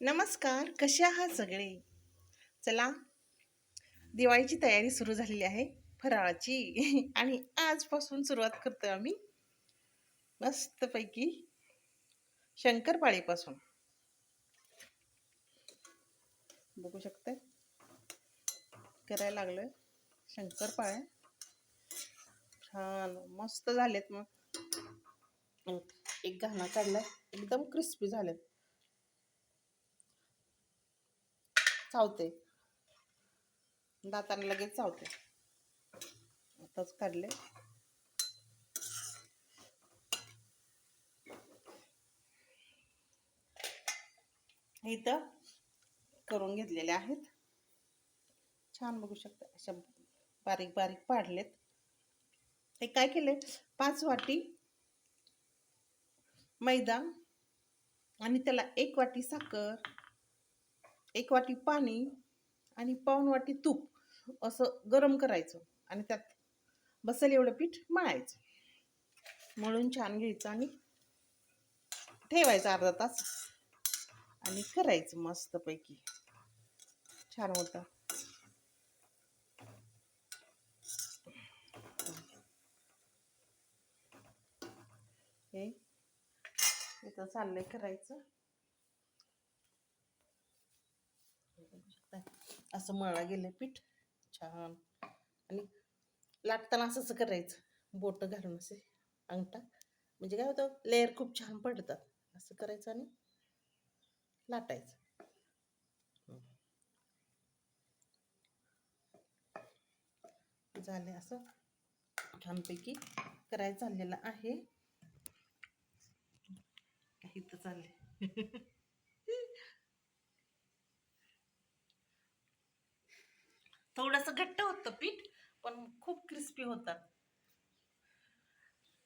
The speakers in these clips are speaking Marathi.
नमस्कार कसे आहात सगळे? चला दिवाळीची तयारी सुरू झालेली आहे फराळाची. आणि आजपासून सुरुवात करतो आम्ही मस्तपैकी शंकरपाळीपासून. बघू शकते करायला लागलं शंकरपाळ्या छान मस्त झालेत मग. एक घाणा काढलाय एकदम क्रिस्पी झालेत. चावते. दाताने लगेच चावते. आताच काढले. इथं करून घेतलेले आहेत. छान बघू शकता अशा बारीक बारीक पाडलेत. हे काय केले? पाच वाटी मैदा आणि त्याला एक वाटी साखर. एक वाटी पाणी आणि पाऊन वाटी तूप असं गरम करायचं आणि त्यात बसेल एवढं पीठ मळायचं. मळून छान घ्यायचं आणि ठेवायचं अर्धा तास आणि करायचं मस्तपैकी. छान होतं. हे इथं चाललंय करायचं. बघू शकता. असं मळा गेलं पीठ. छान. आणि लाटताना असंच करायचं. बोट घालून असे अंगठा. म्हणजे काय होतं लेअर खूप छान पडतात. असं करायचं आणि लाटायचं. झाले असं. छानपैकी करायचं चाललेलं आहे. इथं चालले थोडंसं घट्ट होतं पीठ पण खूप क्रिस्पी होतात.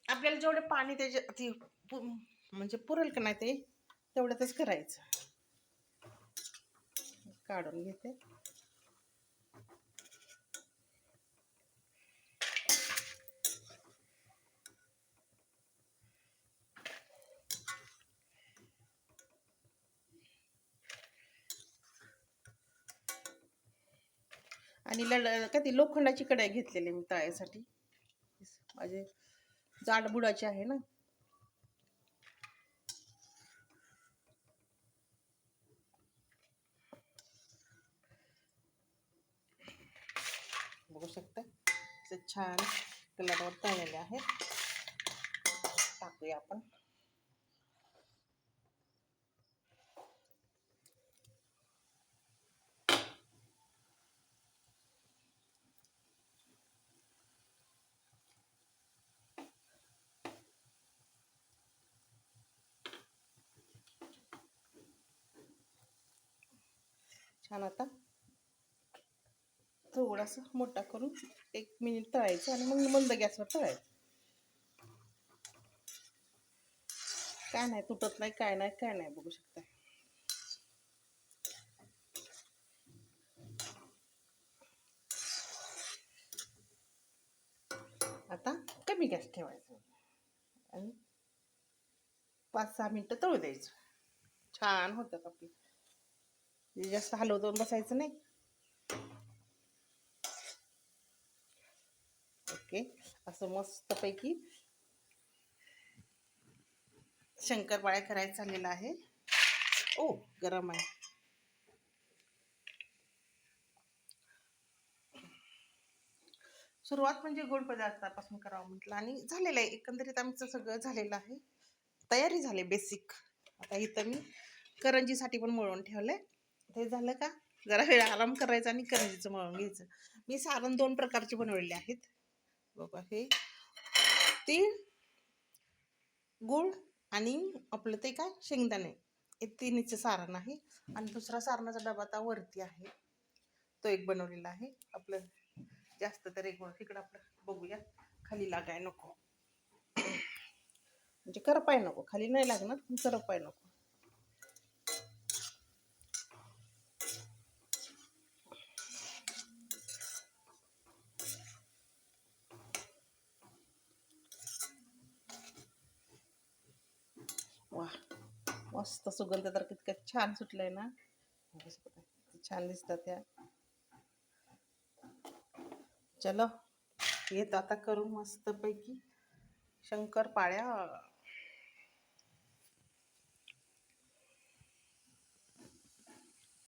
आपल्याला जेवढे पाणी त्याचे ती म्हणजे पुरेल का नाही ते तेवढ्यातच करायचं. काढून घेते. आणि लड का ती लोखंडाची कढाई घेतलेली मी तळायसाठी. माझे जाड बुडाची आहे ना. बघू शकता. छान कलरवर तळलेले आहेत. टाकूया आपण. छान आता. थोडासा मोठा करून एक मिनिट तळायचं आणि मग मंद गॅसवर तळायचं. काय नाही तुटत नाही काय नाही काय नाही बघू शकता. आता कमी गॅस ठेवायचा. आणि पाच सहा मिनटं तळू द्यायचं. छान होतं आपली. म्हणजे जास्त हलवतो बसायचं नाही. ओके असं मस्तपैकी शंकरपाळ्या करायचं झालेला आहे. ओ गरम आहे. सुरुवात म्हणजे गोड पदार्थापासून करावं म्हटलं आणि झालेलं आहे. एकंदरीत आमचं सगळं झालेलं आहे. तयारी झाली बेसिक आता इथं मी करंजीसाठी पण मळून ठेवलंय. ते झालं का? जरा वेळ आराम करायचा आणि करंजीचं मळून घ्यायचं. मी सारण दोन प्रकारचे बनवलेले आहेत. बघा हे. तीळ गुळ आणि आपलं ते काय? शेंगदाणे. हे तिन्हीचं सारण आहे. आणि दुसरा सारणाचा डबा आता वरती आहे. तो एक बनवलेला आहे. आपलं जास्त तर एक इकडं आपलं बघूया. खाली लागाय नको. म्हणजे करपाय नको. खाली नाही लागणार पण करपाय नको. मस्त सुगंध तर कितकं छान सुटलंय ना. हो, छान दिसतात त्या चलो येत आता करू मस्त पैकी शंकर पाळ्या